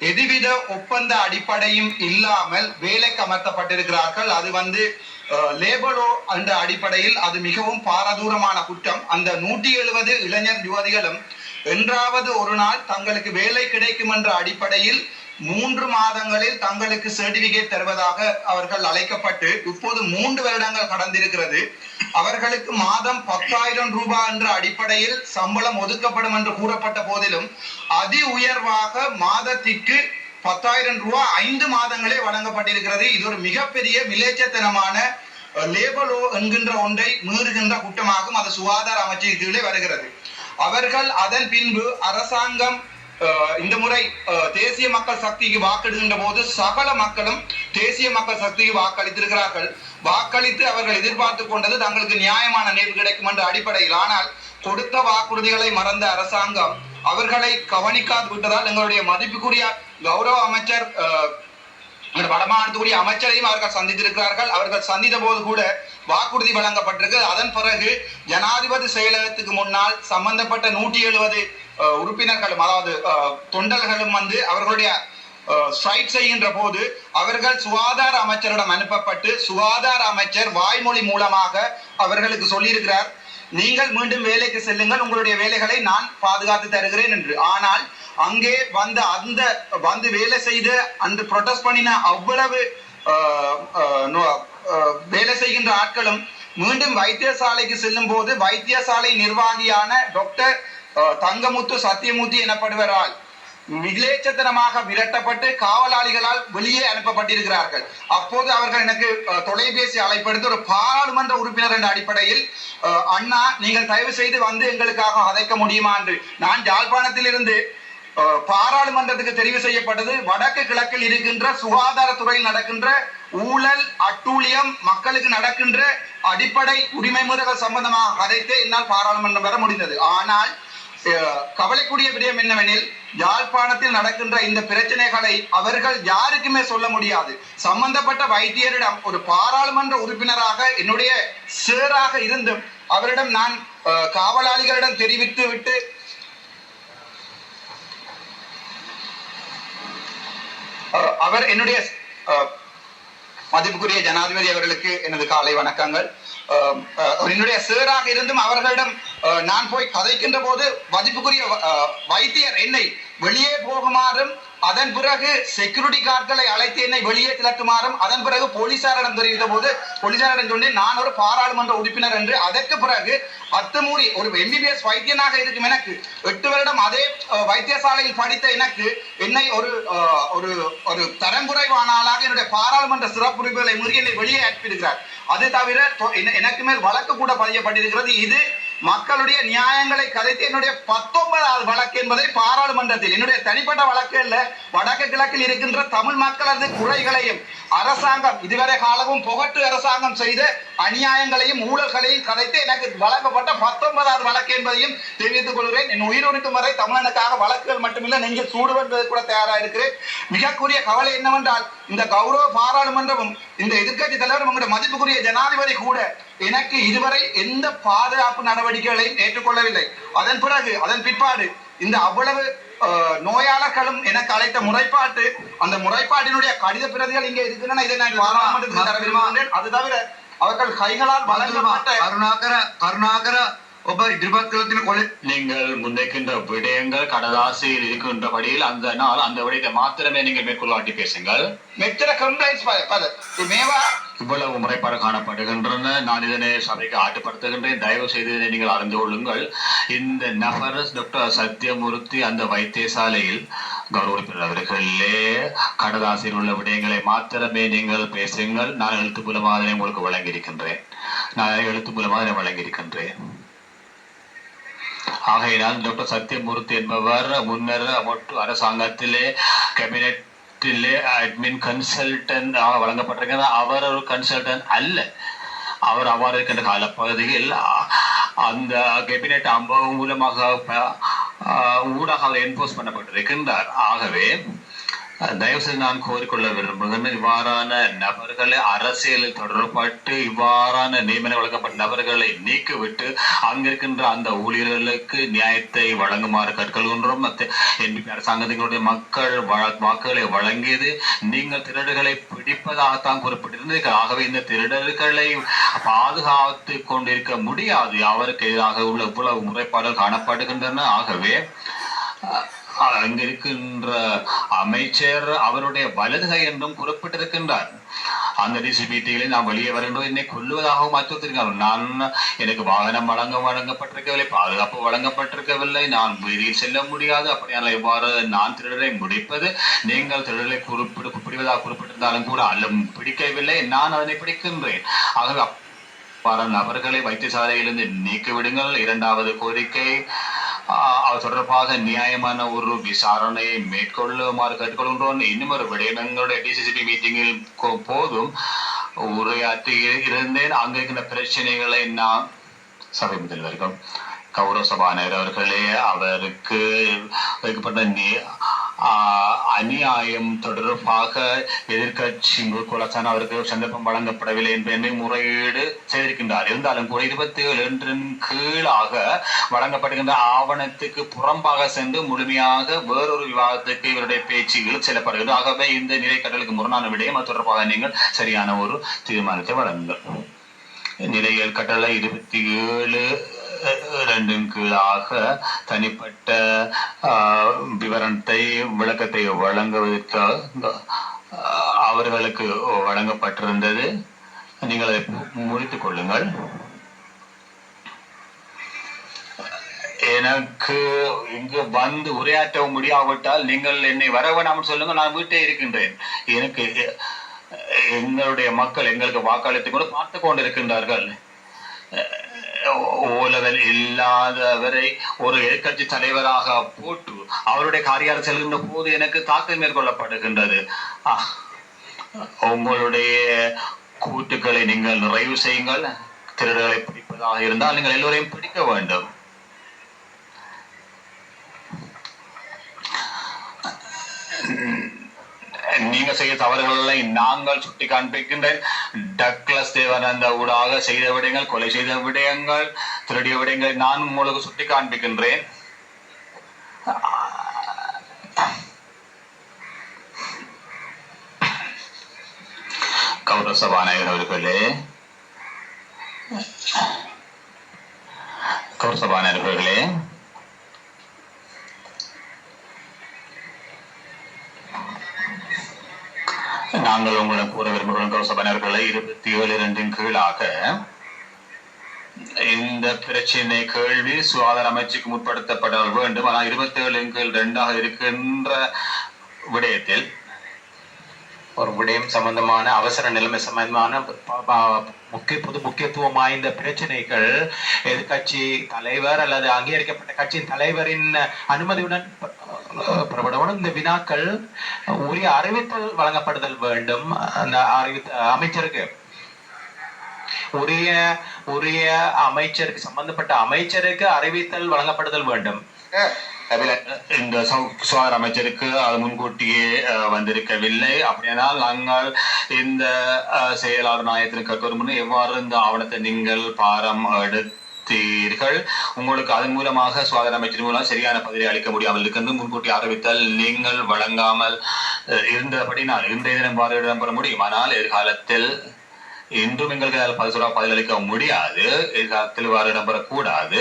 எதுவித ஒப்பந்த அடிப்படையும் இல்லாமல் வேலைக்கு அமர்த்தப்பட்டிருக்கிறார்கள் அது வந்து லேபலோ என்ற அடிப்படையில் அது மிகவும் பாரதூரமான குற்றம். அந்த நூற்றி எழுபது இளைஞர் யுவதிகளும் என்றாவது ஒரு நாள் தங்களுக்கு வேலை கிடைக்கும் என்ற அடிப்படையில் மூன்று மாதங்களில் தங்களுக்கு சர்டிபிகேட் தருவதாக அவர்கள் அழைக்கப்பட்டு இப்போது மூன்று வருடங்கள் கடந்திருக்கிறது. அவர்களுக்கு மாதம் பத்தாயிரம் ரூபாய் என்ற அடிப்படையில் சம்பளம் ஒதுக்கப்படும் என்று கூறப்பட்ட போதிலும் அதி உயர்வாக மாதத்திற்கு பத்தாயிரம் ரூபாய் ஐந்து மாதங்களே வழங்கப்பட்டிருக்கிறது. இது ஒரு மிகப்பெரிய விளைச்சத்தனமான லேபலோ என்கின்ற ஒன்றை மீறுகின்ற குற்றமாகும் அது சுகாதார அமைச்சின் வருகிறது. அவர்கள் அதன் பின்பு அரசாங்கம் இந்த முறை தேசிய மக்கள் சக்திக்கு வாக்கெடுக்கின்ற போது சகல மக்களும் தேசிய மக்கள் சக்திக்கு வாக்களித்திருக்கிறார்கள். வாக்களித்து அவர்கள் எதிர்பார்த்து கொண்டது தங்களுக்கு நியாயமான நேர்வு கிடைக்கும் என்ற அடிப்படையில். ஆனால் கொடுத்த வாக்குறுதிகளை மறந்த அரசாங்கம் அவர்களை கவனிக்காது விட்டதால் எங்களுடைய மதிப்புக்குரிய கௌரவ அமைச்சர் அஹ், வடமாநிலத்துக்குரிய அமைச்சரையும் அவர்கள் சந்தித்திருக்கிறார்கள். அவர்கள் சந்தித்த போது கூட வாக்குறுதி வழங்கப்பட்டிருக்கு. அதன் பிறகு ஜனாதிபதி செயலகத்துக்கு முன்னால் சம்பந்தப்பட்ட நூற்றி எழுபது உறுப்பினர்களும் அதாவது தொண்டர்களும் வந்து அவர்களுடைய ஸ்ட்ரைக் செய்கின்ற போது அவர்கள் சுகாதார அமைச்சரிடம் அனுப்பப்பட்டு சுகாதார அமைச்சர் வாய்மொழி மூலமாக அவர்களுக்கு சொல்லியிருக்கிறார் நீங்கள் மீண்டும் வேலைக்கு செல்லுங்கள் உங்களுடைய வேலைகளை நான் பாதுகாத்து தருகிறேன் என்று. ஆனால் அங்கே வந்த அந்த வந்து வேலை செய்து அந்த ப்ரொடெஸ்ட் பண்ணின அவ்வளவு வேலை செய்கின்ற ஆட்களும் மீண்டும் வைத்தியசாலைக்கு செல்லும் போது வைத்தியசாலை நிர்வாகியான டாக்டர் தங்கமுத்து சத்தியமூர்த்தி எனப்படுவரால் விலேச்சத்தனமாக விரட்டப்பட்டு காவலாளிகளால் வெளியே அனுப்பப்பட்டிருக்கிறார்கள். அப்போது அவர்கள் எனக்கு தொலைபேசி அழைப்படுத்தி ஒரு பாராளுமன்ற உறுப்பினர் என்ற அடிப்படையில் அண்ணா நீங்கள் தயவு செய்து வந்து எங்களுக்காக அதைக்க முடியுமா? என்று. நான் யாழ்ப்பாணத்திலிருந்து பாராளுமன்றத்துக்கு தெரிவு செய்யப்பட்டது. வடக்கு கிழக்கில் இருக்கின்ற சுகாதாரத்துறையில் நடக்கின்ற ஊழல் அட்டூழியம் மக்களுக்கு நடக்கின்ற அடிப்படை உரிமை முறைகள் சம்பந்தமாக அதைத்தே என்னால் பாராளுமன்றம் வர முடிந்தது. ஆனால் கவலைக்குரிய விடயம் என்னவெனில் யாழ்ப்பாணத்தில் நடக்கின்ற இந்த பிரச்சனைகளை அவர்கள் யாருக்குமே சொல்ல முடியாது. சம்பந்தப்பட்ட வைத்தியரிடம் ஒரு பாராளுமன்ற உறுப்பினராக என்னுடைய சேராக இருந்தும் அவரிடம் நான் அஹ், காவலாளிகளிடம் தெரிவித்து விட்டு அஹ், அவர் என்னுடைய அஹ், மதிப்புக்குரிய ஜனாதிபதி அவர்களுக்கு எனது காலை வணக்கங்கள். அஹ், அஹ், என்னுடைய சேராக இருந்தும் அவர்களிடம் அஹ், நான் போய் கதைக்கின்ற போது மதிப்புக்குரிய வைத்தியர் என்னை வெளியே போகுமாறும் அதன் பிறகு செக்யூரிட்டி கார்டுகளை அழைத்து என்னை வெளியே திரட்டுமாறும் அதன் பிறகு போலீசாரிடம் தெரிவித்த போது போலீசாரிடம் சொன்னேன் நான் ஒரு பாராளுமன்ற உறுப்பினர் என்று. அதற்கு பிறகு அத்துமூறி ஒரு எம்பிபிஎஸ் வைத்தியனாக இருக்கும் எனக்கு எட்டு வருடம் அதே வைத்தியசாலையில் படித்த எனக்கு என்னை ஒரு ஒரு ஒரு தரம் என்னுடைய பாராளுமன்ற சிறப்புரிமைகளை முறி என்னை வெளியே அனுப்பியிருக்கிறார். அது தவிர எனக்கு மேல் வழக்கு கூட பதியப்பட்டிருக்கிறது. இது மக்களுடைய நியாயங்களை கதைத்து என்னுடைய பத்தொன்பதாவது வழக்கு என்பதை பாராளுமன்றத்தில் என்னுடைய தனிப்பட்ட வழக்கு அல்ல வடக்கு கிழக்கில் இருக்கின்ற தமிழ் மக்களது குறைகளையும் அரசாங்கம் இதுவரை காலமும் புகட்டு அரசாங்கம் செய்த அநியாயங்களையும் ஊழல்களையும் கதைத்து எனக்கு வழங்கப்பட்ட பத்தொன்பதாவது வழக்கு என்பதையும் தெரிவித்துக் கொள்கிறேன். என் உயிரிழக்கும் வரை தமிழனுக்காக வழக்குகள் மட்டுமில்லை நீங்கள் சூடுவதற்கு கூட தயாராக இருக்கிறேன். மிகக்குரிய கவலை என்னவென்றால் இந்த கௌரவ பாராளுமன்றமும் இந்த எதிர்க்கட்சி தலைவரும் உங்களுடைய மதிப்புக்குரிய ஜனாதிபதி கூட எனக்கு இதுவரை எந்த பாதுகாப்பு நடவடிக்கைகளையும் ஏற்றுக்கொள்ளவில்லை அதன் பிறகு அதன் பிற்பாடு இந்த அவ்வளவு அஹ், நோயாளர்களும் எனக்கு அழைத்த முறைப்பாட்டு அந்த முறைப்பாட்டினுடைய கடித பிரதிகள் இங்கே இருக்கின்றன இதை நான் பாராளுமன்றத்தில் தர விரும்புகின்றேன் அது தவிர அவர்கள் கைகளால் வழங்கப்பட்ட කරුණාකර කරුණාකර ඔබ ඉදිරිපත් කළ තියෙන කොල நீங்கள் முன்வைக்கின்ற விடயங்கள் கடதாசியில் இருக்கின்றபடியில் அந்த நாள் அந்த விடயத்தை மாத்திரமே நீங்கள் மேற்கொள்ளாட்டி பேசுங்கள் මෙච්චර කම්ප්ලයින්ස් පද මේවා இவ்வளவு முறைப்பாடு காணப்படுகின்றன. நான் இதனை சபைக்கு ஆட்டுப்படுத்துகின்றேன். தயவு செய்து இதனை நீங்கள் அறிந்து கொள்ளுங்கள். இந்த நபர் டாக்டர் சத்யமூர்த்தி அந்த வைத்தியசாலையில் கௌரவ உறுப்பினர்களே கடதாசியில் உள்ள விடயங்களை மாத்திரமே நீங்கள் பேசுங்கள். நான் எழுத்து மூலமாக அதனை உங்களுக்கு வழங்கியிருக்கின்றேன். நான் எழுத்து மூலமாக அதனை வழங்கியிருக்கின்றேன். ஆகையினால் டாக்டர் சத்யமூர்த்தி என்பவர் முன்னர் அரசாங்கத்திலே அரசாங்கத்திலே கேபினெட்டிலே அட்மின் கன்சல்டன்ட் வழங்கப்பட்டிருக்கிறார் அவர் ஒரு கன்சல்டன்ட் அல்ல. அவர் அவ்வாறு இருக்கின்ற காலப்பகுதியில் அ- அந்த கேபினெட் அம்பவம் மூலமாக ப- ஆஹ் ஊடாக அவர் என்போஸ் பண்ணப்பட்டிருக்கின்றார். ஆகவே தயவுசெய்து தயவு செய்து நான் கோரிக்கொள்ள விரும்புகிறேன். இவ்வாறான நபர்களை அரசியலில் தொடரப்பட்டு இவ்வாறான நியமனம் வழங்கப்பட்ட நபர்களை நீக்கிவிட்டு அங்கிருக்கின்ற அந்த ஊழியர்களுக்கு நியாயத்தை வழங்குமாறு கற்கொள்கின்றோம் மத்த என்பிபி அரசாங்கத்தினுடைய மக்கள் வழ- வாக்குகளை வழங்கியது நீங்கள் திருடர்களை பிடிப்பதாகத்தான் குறிப்பிட்டிருந்தீர்கள். ஆகவே இந்த திருடர்களை பாதுகாத்து கொண்டிருக்க முடியாது. அவருக்கு எதிராக உள்ள இவ்வளவு முறைப்பாடுகள் காணப்படுகின்றன. ஆகவே அஹ், அங்க இருக்கின்ற அமைச்சர் அவருடைய வலது கை என்றும் குறிப்பிட்டிருக்கின்றார். அந்த டிசிபிடிகளை நான் வெளியே வருகின்றோம் என்னை கொல்லுவதாகவும் அச்சுறுத்திருக்கிறார் நான் எனக்கு வாகனம் வழங்க வழங்கப்பட்டிருக்கவில்லை பாதுகாப்பு வழங்கப்பட்டிருக்கவில்லை நான் வெளியில் செல்ல முடியாது. அப்படியான இவ்வாறு நான் திருடரை முடிப்பது? நீங்கள் திருடரை குறிப்பிடு பிடிவதாக குறிப்பிட்டிருந்தாலும் கூட அல்ல பிடிக்கவில்லை. நான் அதனை பிடிக்கின்றேன். ஆகவே அவ்வாறான நபர்களை வைத்தியசாலையிலிருந்து நீக்கிவிடுங்கள். இரண்டாவது கோரிக்கை தொடர்பாக நியாயமான ஒரு விசாரணையை மேற்கொள்ளுமாறு கேட்டுக்கொள்கின்றோம் இன்னும் ஒரு விடயம் டிசிசிபி மீட்டிங்கில் போதும் உரையாற்றி இருந்தேன் அங்க இருக்கின்ற பிரச்சனைகளை நான் சபை முதல்வர்கள் கௌரவ சபாநாயகர் அவர்களே அவருக்கு வைக்கப்பட்ட அநியாயம் தொடர்பாக எதிர்க்கட்சி குலசான அவருக்கு சந்தர்ப்பம் வழங்கப்படவில்லை என்பதை முறையீடு செய்திருக்கின்றார். இருந்தாலும் கூட இருபத்தி ஏழு என்றின் கீழாக வழங்கப்படுகின்ற ஆவணத்துக்கு புறம்பாக சென்று முழுமையாக வேறொரு விவாதத்துக்கு இவருடைய பேச்சு செல்லப்படுகிறது ஆகவே இந்த நிலை முரணான விடயம் அது தொடர்பாக நீங்கள் சரியான ஒரு தீர்மானத்தை வழங்குங்கள். நிலையல் கட்டளை இருபத்தி ஏழு ரெண்டும் கீழாக தனிப்பட்ட விவரத்தை விளக்கத்தை வழங்குவதற்காக அவர்களுக்கு வழங்கப்பட்டிருந்தது. நீங்கள் அதை முடித்துக் கொள்ளுங்கள். எனக்கு இங்கு வந்து உரையாற்ற முடியாவிட்டால் நீங்கள் என்னை வர வேணாம்னு சொல்லுங்க நான் வீட்டே இருக்கின்றேன். எனக்கு எங்களுடைய மக்கள் எங்களுக்கு வாக்களித்து கூட பார்த்து கொண்டிருக்கின்றார்கள். ஓலவல் இல்லாதவரை ஒரு எதிர்கட்சி தலைவராக போட்டு அவருடைய காரியால் செல்கின்ற போது எனக்கு தாக்கல் மேற்கொள்ளப்படுகின்றது. உங்களுடைய கூட்டுக்களை நீங்கள் நிறைவு செய்யுங்கள். திருடர்களை பிடிப்பதாக இருந்தால் நீங்கள் எல்லோரையும் பிடிக்க வேண்டும். நீங்க செய்ய தவறுகளை நாங்கள் சுட்டி காண்பிக்கின்ற டக்ளஸ் தேவானந்த ஊடாக செய்த விடயங்கள் கொலை செய்த விடயங்கள் திருடிய விடயங்களை நான் உங்களுக்கு சுட்டி காண்பிக்கின்றேன். கௌரவ சபாநாயகர் அவர்களே கௌரவ சபாநாயகர் அவர்களே நாங்கள் உங்களிடம் கூற விரும்புகிறோம். கௌரவ இருபத்தி ஏழு இரண்டின் கீழாக இந்த பிரச்சனை கேள்வி சுகாதார அமைச்சுக்கு முற்படுத்தப்பட வேண்டும். ஆனால் இருபத்தி ஏழு கீழ் இரண்டாக இருக்கின்ற விடயத்தில் ஒரு விடயம் சம்பந்தமான அவசர நிலைமை சம்பந்தமான முக்கிய பொது முக்கியத்துவம் வாய்ந்த பிரச்சனைகள் எதிர்கட்சி தலைவர் அல்லது அங்கீகரிக்கப்பட்ட கட்சியின் தலைவரின் அனுமதியுடன் ப- இந்த வினாக்கள் உரிய அறிவித்தல் வழங்கப்படுதல் வேண்டும். அந்த அறிவித்த அமைச்சருக்கு. உரிய உரிய அமைச்சருக்கு சம்பந்தப்பட்ட அமைச்சருக்கு அறிவித்தல் வழங்கப்படுதல் வேண்டும். இந்த சுகாதார அமைச்சருக்கு அது முன்கூட்டியே வந்திருக்கவில்லை. அப்படியானால் நாங்கள் இந்த செயலாளர் நாயத்திற்கு கேட்க முன்னே எவ்வாறு இந்த ஆவணத்தை நீங்கள் பாரம் எடுத்து அறிவித்தீர்கள் உங்களுக்கு அதன் மூலமாக சுகாதார அமைச்சர் மூலம் சரியான பதிலை அளிக்க முடியாமல் இருக்கின்ற முன்கூட்டி அறிவித்தல் நீங்கள் வழங்காமல் இருந்தபடி நான் இன்றைய தினம் பார்வையிடம் பெற முடியும். ஆனால் எதிர்காலத்தில் இன்றும் எங்களுக்கு பதில் பதிலளிக்க முடியாது. எதிர்காலத்தில் வார இடம்பெறக்கூடாது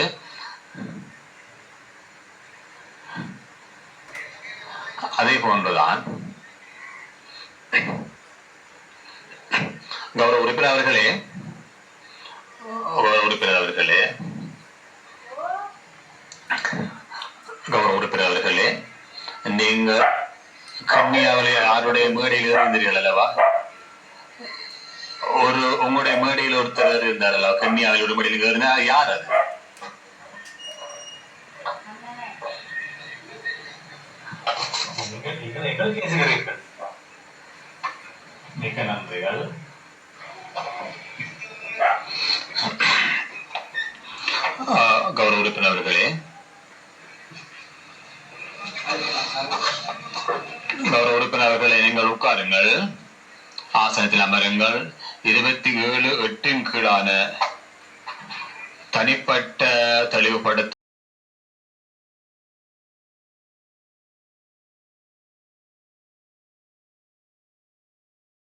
அதே போன்றுதான் கௌரவ உறுப்பினர் அவர்களே உறுப்பினர் அவர்களே கௌரவ உறுப்பினர் அவர்களே நீங்க கன்னியாவிலே யாருடைய மேடையில் இருந்தீர்கள் அல்லவா ஒரு உங்களுடைய மேடையில் ஒருத்தர் இருந்தார் அல்லவா கன்னியாவில் ஒரு மேடையில் இருந்தா யார் அது? மிக்க நன்றிகள். கௌரவ உறுப்பினர் அவர்களே. கௌரவ உறுப்பினர்களே நீங்கள் உட்காருங்கள். ஆசனத்தில் அமருங்கள். இருபத்தி ஏழு எட்டின் கீழான தனிப்பட்ட தெளிவுபடுத்த